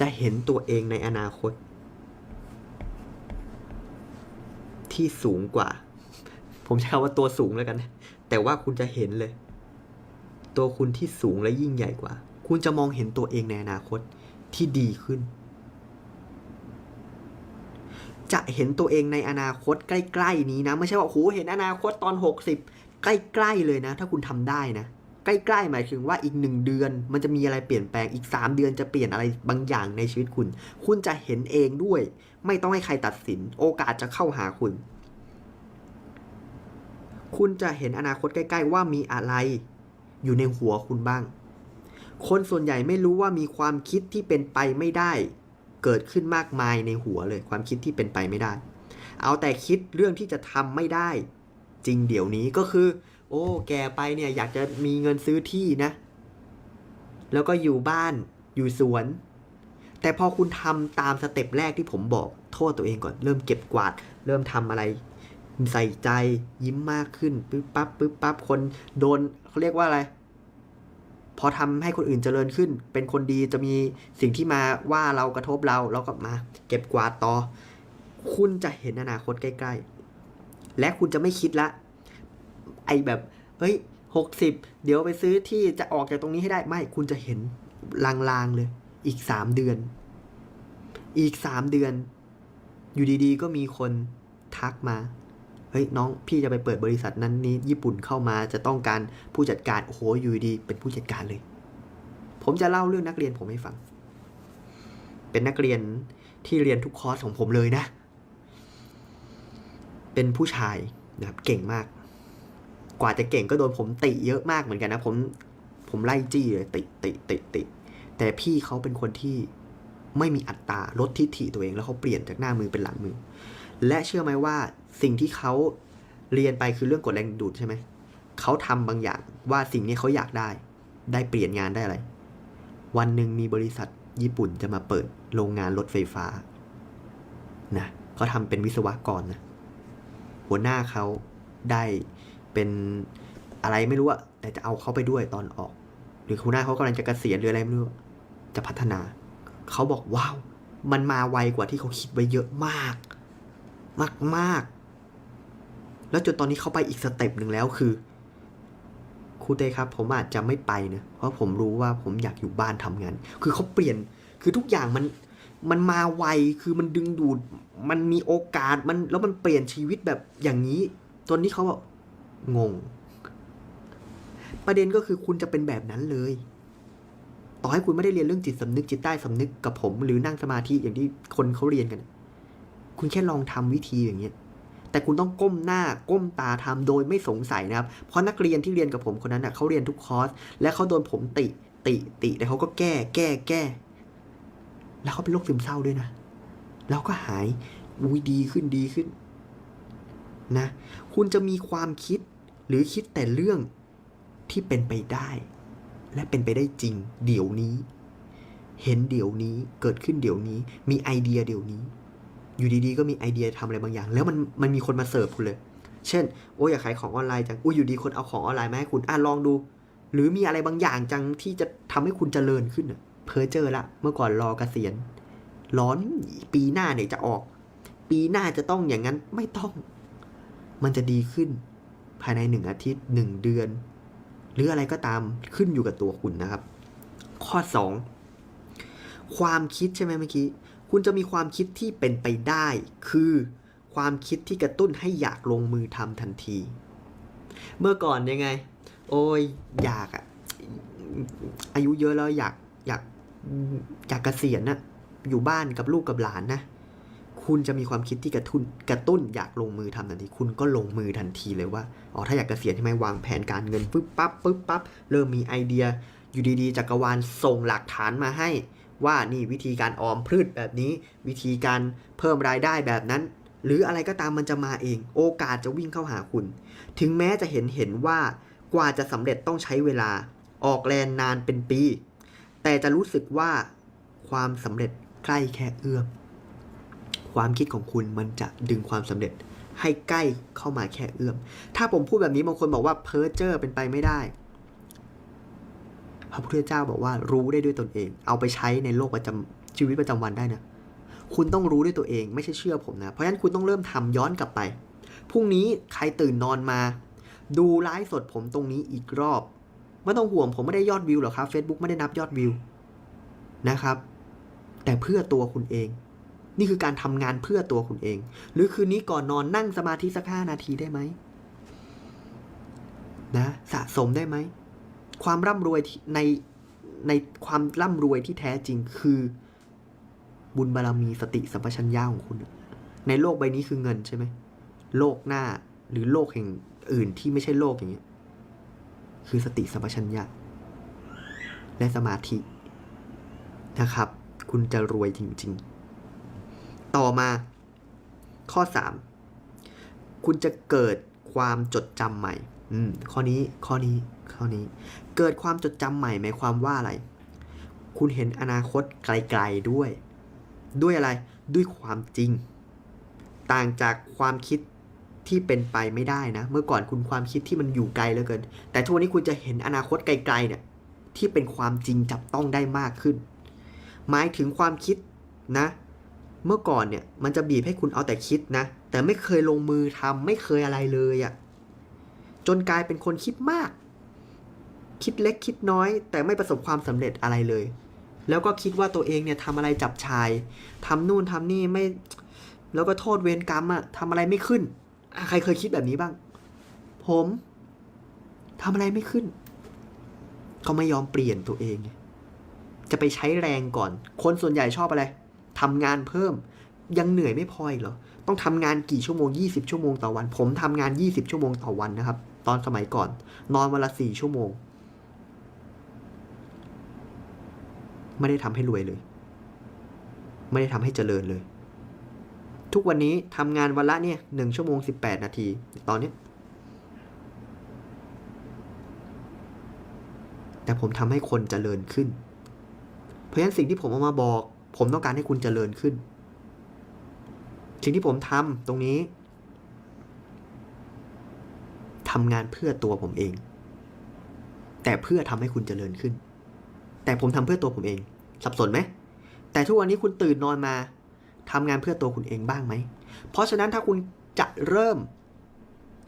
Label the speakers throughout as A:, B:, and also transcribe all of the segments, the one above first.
A: จะเห็นตัวเองในอนาคต ที่สูงกว่า ผมใช้คำว่าตัวสูงแล้วกัน แต่ว่าคุณจะเห็นเลย ตัวคุณที่สูงและยิ่งใหญ่กว่า คุณจะมองเห็นตัวเองในอนาคตที่ดีขึ้น จะเห็นตัวเองในอนาคตใกล้ ๆ นี้นะ ไม่ใช่ว่าโอ้โหเห็นอนาคตตอน 60 ใกล้ ๆ เลยนะ ถ้าคุณทำได้นะ ใกล้ๆหมายถึงว่าอีกหนึ่งเดือน มันจะมีอะไรเปลี่ยนแปลงอีก 3 เดือนจะเปลี่ยนอะไรบางอย่างในชีวิตคุณ คุณจะเห็นเองด้วย ไม่ต้องให้ใครตัดสิน โอกาสจะเข้าหาคุณ คุณจะเห็นอนาคตใกล้ ๆ ว่ามีอะไรอยู่ในหัวคุณบ้าง คนส่วนใหญ่ไม่รู้ว่ามีความคิดที่เป็นไปไม่ได้ เกิดขึ้นมากมายในหัวเลย ความคิดที่เป็นไปไม่ได้ เอาแต่คิดเรื่องที่จะทำไม่ได้ จริงเดี๋ยวนี้ก็คือ อ้ แกไปเนี่ยอยากจะมีเงินซื้อที่นะ แล้วก็อยู่บ้านอยู่สวน แต่พอคุณทำตามสเต็ปแรกที่ผมบอกโทษตัวเองก่อน เริ่มเก็บกวาด เริ่มทำอะไร ใส่ใจยิ้มมากขึ้นปึ๊บปั๊บปึ๊บปั๊บคนโดนเขาเรียกว่าอะไร พอทำให้คนอื่นเจริญขึ้น เป็นคนดีจะมีสิ่งที่มาว่าเรากระทบเราเราก็มา เก็บกวาดต่อ คุณจะเห็นอนาคตใกล้ ๆ และคุณจะไม่คิดละ ไอแบบเฮ้ยหกสิบเดี๋ยวไปซื้อที่จะออกจากตรงนี้ให้ได้ไม่คุณจะเห็นลางๆเลย อีกสามเดือน อีกสามเดือน อยู่ดีๆ ก็มีคนทักมาเฮ้ยน้องพี่จะไปเปิดบริษัทนั้นนี้ ญี่ปุ่นเข้ามาจะต้องการผู้จัดการโอ้โหอยู่ดีเป็นผู้จัดการเลย ผมจะเล่าเรื่องนักเรียนผมให้ฟัง เป็นนักเรียนที่เรียนทุกคอร์สของผมเลยนะ เป็นผู้ชายนะครับเก่งมาก กว่าจะเก่งก็โดนผมติเยอะมากเหมือนกันนะ ผมผมไล่จี้เลยติติติติแต่พี่เขาเป็นคนที่ไม่มีอัตราลดทิฐิตัวเอง แล้วเขาเปลี่ยนจากหน้ามือเป็นหลังมือ และเชื่อไหมว่าสิ่งที่เขาเรียนไปคือเรื่องกฎแรงดูดใช่ไหมเขาทำบางอย่างว่าสิ่งนี้เขาอยากได้ ได้เปลี่ยนงานได้อะไร วันหนึ่งมีบริษัทญี่ปุ่นจะมาเปิดโรงงานรถไฟฟ้านะเขาทำเป็นวิศวกรนะหัวหน้าเขาได้ เป็นอะไรไม่รู้อะแต่จะเอาเขาไปด้วยตอนออก หรือหัวหน้าเขากำลังจะเกษียณหรืออะไรไม่รู้จะพัฒนา เขาบอกว้าว มันมาไวกว่าที่เขาคิดไว้เยอะมาก มากมากแล้วจนตอนนี้เขาไปอีกสเต็ปหนึ่งแล้วคือครูเต้ครับ ผมอาจจะไม่ไปนะเพราะผมรู้ว่าผมอยากอยู่บ้านทำงาน คือเขาเปลี่ยนคือทุกอย่างมันมันมาไวคือมันดึงดูด มันมีโอกาสมันแล้วมันเปลี่ยนชีวิตแบบอย่างนี้จนที่เขาแบบ งง ประเด็นก็คือคุณจะเป็นแบบนั้นเลย ต่อให้คุณไม่ได้เรียนเรื่องจิตสำนึกจิตใต้สำนึกกับผม หรือนั่งสมาธิอย่างที่คนเขาเรียนกัน คุณแค่ลองทำวิธีอย่างเงี้ยแต่คุณต้องก้มหน้าก้มตาทำโดยไม่สงสัยนะครับ เพราะนักเรียนที่เรียนกับผมคนนั้นนะเขาเรียนทุกคอร์สและเขาโดนผมติติติแต่เขาก็แก้แก้แก้ แล้วเขาเป็นโรคซึมเศร้าด้วยนะแล้วก็หายอุ้ยดีขึ้นดีขึ้นนะ คุณจะมีความคิด หรือคิดแต่เรื่องที่เป็นไปได้ และเป็นไปได้จริง เดี๋ยวนี้ เห็นเดี๋ยวนี้เกิดขึ้นเดี๋ยวนี้ มีไอเดียเดี๋ยวนี้ อยู่ดีๆ ก็มีไอเดียทำอะไรบางอย่าง แล้วมันมันมีคนมาเสิร์ฟคุณเลย เช่น โอ้ยอยากขายของออนไลน์จังอุ้ยอยู่ดีคนเอาของออนไลน์มาให้คุณอะลองดู หรือมีอะไรบางอย่างจังที่จะทำให้คุณเจริญขึ้นเพอเจอละ เมื่อก่อนรอเกษียณร้อนปีหน้าเนี่ยจะออก ปีหน้าจะต้องอย่างนั้นไม่ต้อง มันจะดีขึ้น ภายในหนึ่งอาทิตย์หนึ่งเดือน หรืออะไรก็ตามขึ้นอยู่กับตัวคุณนะครับ ข้อสองความคิดใช่ไหมเมื่อกี้ คุณจะมีความคิดที่เป็นไปได้ คือความคิดที่กระตุ้นให้อยากลงมือทำทันที เมื่อก่อนยังไง โอ้ยอยากอะอายุเยอะแล้วอยากอยากอยากเกษียณนะอยู่บ้านกับลูกกับหลานนะ คุณจะมีความคิดที่กระตุ้นกระตุ้นอยากลงมือทำทันที คุณก็ลงมือทันทีเลยว่า อ๋อ ถ้าอยากเกษียณใช่ไหมวางแผนการเงินปึ๊บปั๊บปึ๊บปั๊บ เริ่มมีไอเดีย อยู่ดีๆจักรวาลส่งหลักฐานมาให้ ว่านี่วิธีการออมพืชแบบนี้ วิธีการเพิ่มรายได้แบบนั้น หรืออะไรก็ตามมันจะมาเอง โอกาสจะวิ่งเข้าหาคุณ ถึงแม้จะเห็นเห็นว่ากว่าจะสำเร็จต้องใช้เวลา ออกแรงนานเป็นปี แต่จะรู้สึกว่าความสำเร็จใกล้แค่เอื้อม ความคิดของคุณมันจะดึงความสำเร็จให้ใกล้เข้ามาแค่เอื้อม ถ้าผมพูดแบบนี้บางคนบอกว่าเพ้อเจ้อเป็นไปไม่ได้ พระพุทธเจ้าบอกว่ารู้ได้ด้วยตนเอง เอาไปใช้ในโลกประจำชีวิตประจำวันได้นะ คุณต้องรู้ด้วยตัวเองไม่ใช่เชื่อผมนะ เพราะฉะนั้นคุณต้องเริ่มทำย้อนกลับไป พรุ่งนี้ใครตื่นนอนมา ดูไลฟ์สดผมตรงนี้อีกรอบ ไม่ต้องห่วงผมไม่ได้ยอดวิวหรอกครับ Facebook ไม่ได้นับยอดวิวนะครับ แต่เพื่อตัวคุณเอง นี่คือการทำงานเพื่อตัวคุณเอง หรือคืนนี้ก่อนนอนนั่งสมาธิสักห้านาทีได้ไหมนะสะสมได้ไหม ความร่ำรวยในในความร่ำรวยที่แท้จริงคือบุญบารมีสติสัมปชัญญะของคุณ ในโลกใบนี้คือเงินใช่ไหม โลกหน้าหรือโลกแห่งอื่นที่ไม่ใช่โลกอย่างเงี้ย คือสติสัมปชัญญะ และสมาธินะครับ คุณจะรวยจริง ๆ ต่อมา ข้อ 3 คุณจะเกิดความจดจำใหม่ อืม ข้อนี้ ข้อนี้ ข้อนี้ เกิดความจดจำใหม่หมายความว่าอะไร คุณเห็นอนาคตไกลๆด้วย ด้วยอะไร ด้วยความจริง ต่างจากความคิดที่เป็นไปไม่ได้นะ เมื่อก่อนคุณความคิดที่มันอยู่ไกลเหลือเกิน แต่ทุกวันนี้คุณจะเห็นอนาคตไกลๆเนี่ย ที่เป็นความจริงจับต้องได้มากขึ้น หมายถึงความคิดนะ เมื่อก่อนเนี่ยมันจะบีบให้คุณเอาแต่คิดนะ แต่ไม่เคยลงมือทำไม่เคยอะไรเลยอะ่ะจนกลายเป็นคนคิดมาก คิดเล็กคิดน้อย แต่ไม่ประสบความสำเร็จอะไรเลย แล้วก็คิดว่าตัวเองเนี่ยทำอะไรจับชายทำนู่นทำนี่ไม่ แล้วก็โทษเวรกรรมอะทำอะไรไม่ขึ้น ใครเคยคิดแบบนี้บ้าง ผมทำอะไรไม่ขึ้นก็ไม่ยอมเปลี่ยนตัวเอง จะไปใช้แรงก่อน คนส่วนใหญ่ชอบอะไร ทำงานเพิ่ม ยังเหนื่อยไม่พออีกเหรอ ต้องทำงานกี่ชั่วโมง 20 ชั่วโมงต่อวัน ผมทำงาน 20 ชั่วโมงต่อวันนะครับ ตอนสมัยก่อน นอนวันละ 4 ชั่วโมง ไม่ได้ทำให้รวยเลย ไม่ได้ทำให้เจริญเลย ทุกวันนี้ทำงานวันละเนี่ยหนึ่งชั่วโมงสิบแปดนาที ตอนเนี้แต่ผมทำให้คนเจริญขึ้น เพราะฉะนั้นสิ่งที่ผมเอามาบอก ผมต้องการให้คุณเจริญขึ้น สิ่งที่ผมทำตรงนี้ทำงานเพื่อตัวผมเอง แต่เพื่อทำให้คุณเจริญขึ้น แต่ผมทำเพื่อตัวผมเอง สับสนไหม แต่ทุกวันนี้คุณตื่นนอนมาทำงานเพื่อตัวคุณเองบ้างไหม เพราะฉะนั้นถ้าคุณจะเริ่ม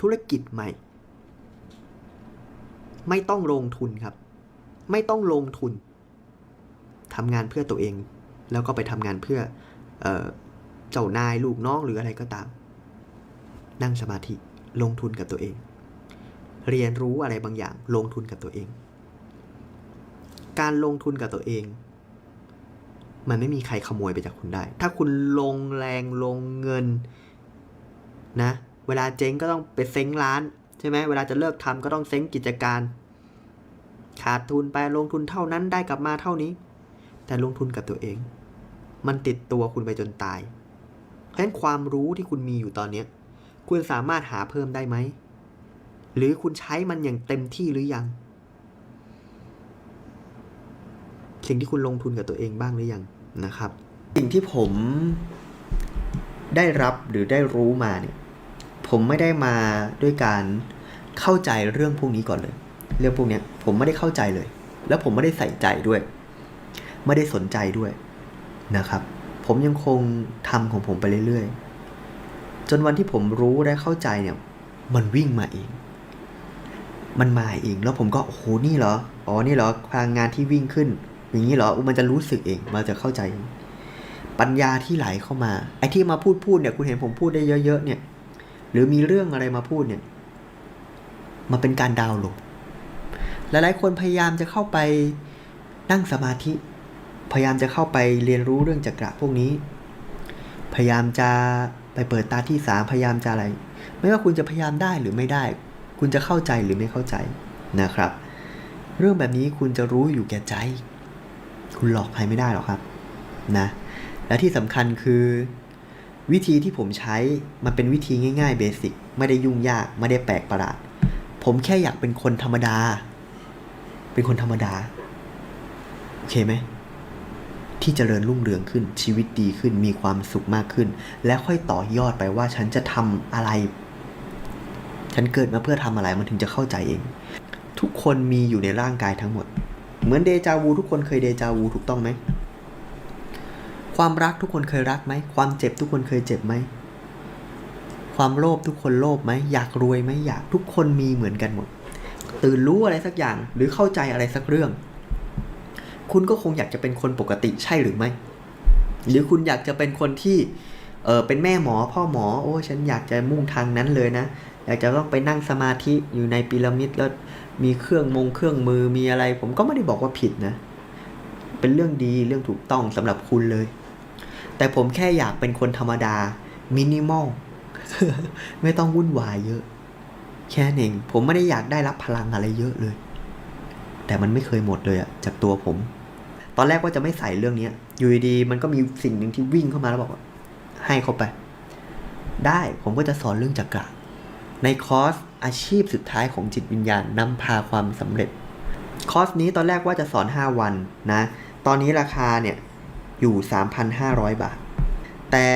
A: ธุรกิจใหม่ ไม่ต้องลงทุนครับ ไม่ต้องลงทุนทำงานเพื่อตัวเอง แล้วก็ไปทำงานเพื่อเออเจ้านายลูกน้องหรืออะไรก็ตาม นั่งสมาธิลงทุนกับตัวเอง เรียนรู้อะไรบางอย่างลงทุนกับตัวเอง การลงทุนกับตัวเอง มันไม่มีใครขโมยไปจากคุณได้ ถ้าคุณลงแรงลงเงินนะเวลาเจ๊งก็ต้องไปเซ้งร้านใช่ไหมเวลาจะเลิกทำก็ต้องเซ้งกิจการ ขาดทุนไปลงทุนเท่านั้นได้กลับมาเท่านี้ แต่ลงทุนกับตัวเอง มันติดตัวคุณไปจนตาย เพราะฉะนั้นความรู้ที่คุณมีอยู่ตอนเนี้ คุณสามารถหาเพิ่มได้ไหม หรือคุณใช้มันอย่างเต็มที่หรือยัง สิ่งที่คุณลงทุนกับตัวเองบ้างหรือยังนะครับ สิ่งที่ผมได้รับหรือได้รู้มาเนี่ย ผมไม่ได้มาด้วยการเข้าใจเรื่องพวกนี้ก่อนเลย เรื่องพวกนี้ผมไม่ได้เข้าใจเลย แล้วผมไม่ได้ใส่ใจด้วย ไม่ได้สนใจด้วยนะครับ ผมยังคงทำของผมไปเรื่อยๆ จนวันที่ผมรู้และเข้าใจเนี่ย มันวิ่งมาเอง มันมาเองแล้วผมก็โอ้โหนี่เหรออ๋อนี่เหรอพลังงานที่วิ่งขึ้น อย่างนี้เหรออุ๊ยมันจะรู้สึกเองมันจะเข้าใจ ปัญญาที่ไหลเข้ามาไอ้ที่มาพูดพูดเนี่ย คุณเห็นผมพูดได้เยอะๆเนี่ย หรือมีเรื่องอะไรมาพูดเนี่ยมันเป็นการดาวน์โหลดหลายๆคนพยายามจะเข้าไปนั่งสมาธิ พยายามจะเข้าไปเรียนรู้เรื่องจักระพวกนี้ พยายามจะไปเปิดตาที่สามพยายามจะอะไร ไม่ว่าคุณจะพยายามได้หรือไม่ได้ คุณจะเข้าใจหรือไม่เข้าใจนะครับ เรื่องแบบนี้คุณจะรู้อยู่แก่ใจ คุณหลอกใครไม่ได้หรอกครับนะและที่สำคัญคือวิธีที่ผมใช้มันเป็นวิธีง่ายๆเบสิกไม่ได้ยุ่งยากไม่ได้แปลกประหลาด ผมแค่อยากเป็นคนธรรมดา เป็นคนธรรมดา โอเคไหม ที่เจริญรุ่งเรืองขึ้นชีวิตดีขึ้นมีความสุขมากขึ้น แล้วค่อยต่อยอดไปว่าฉันจะทำอะไร ฉันเกิดมาเพื่อทำอะไรมันถึงจะเข้าใจเอง ทุกคนมีอยู่ในร่างกายทั้งหมด เหมือนเดจาวูทุกคนเคยเดจาวูถูกต้องไหมความรักทุกคนเคยรักไหม ความเจ็บทุกคนเคยเจ็บไหม ความโลภทุกคนโลภไหม อยากรวยไหมอยากทุกคนมีเหมือนกันหมด ตื่นรู้อะไรสักอย่างหรือเข้าใจอะไรสักเรื่อง คุณก็คงอยากจะเป็นคนปกติใช่หรือไม่ หรือคุณอยากจะเป็นคนที่เออเป็นแม่หมอพ่อหมอ โอ้ฉันอยากจะมุ่งทางนั้นเลยนะ อยากจะต้องไปนั่งสมาธิอยู่ในพีระมิดแล้วมีเครื่องมงเครื่องมือมีอะไร ผมก็ไม่ได้บอกว่าผิดนะ เป็นเรื่องดีเรื่องถูกต้องสำหรับคุณเลย แต่ผมแค่อยากเป็นคนธรรมดามินิมอลไม่ต้องวุ่นวายเยอะ แค่นั้นเองผมไม่ได้อยากได้รับพลังอะไรเยอะเลย แต่มันไม่เคยหมดเลยอะจากตัวผม ตอนแรกว่าจะไม่ใส่เรื่องเนี้ยอยู่ดีมันก็มีสิ่งหนึ่งที่วิ่งเข้ามาแล้วบอกว่า ให้เขาไป ได้ผมก็จะสอนเรื่องจักระในคอร์สอาชีพสุดท้ายของจิตวิญญาณนำพาความสำเร็จ คอร์สนี้ตอนแรกว่าจะสอน 5 วันนะ ตอนนี้ราคาเนี่ยอยู่ 3,500 บาท แต่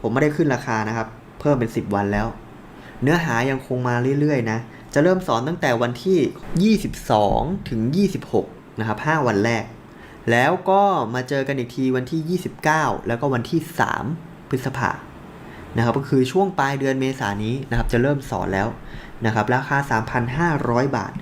A: ผมไม่ได้ขึ้นราคานะครับ เพิ่มเป็น 10 วันแล้ว เนื้อหายังคงมาเรื่อยๆนะ จะเริ่มสอนตั้งแต่วันที่ 22 ถึง 26 นะครับ 5 วันแรก แล้วก็มาเจอกันอีกทีวันที่ 29 แล้วก็วันที่ 3 พฤษภานะครับก็คือช่วงปลายเดือนเมษายนนี้นะครับจะเริ่มสอนแล้วนะครับราคา 3,500 บาท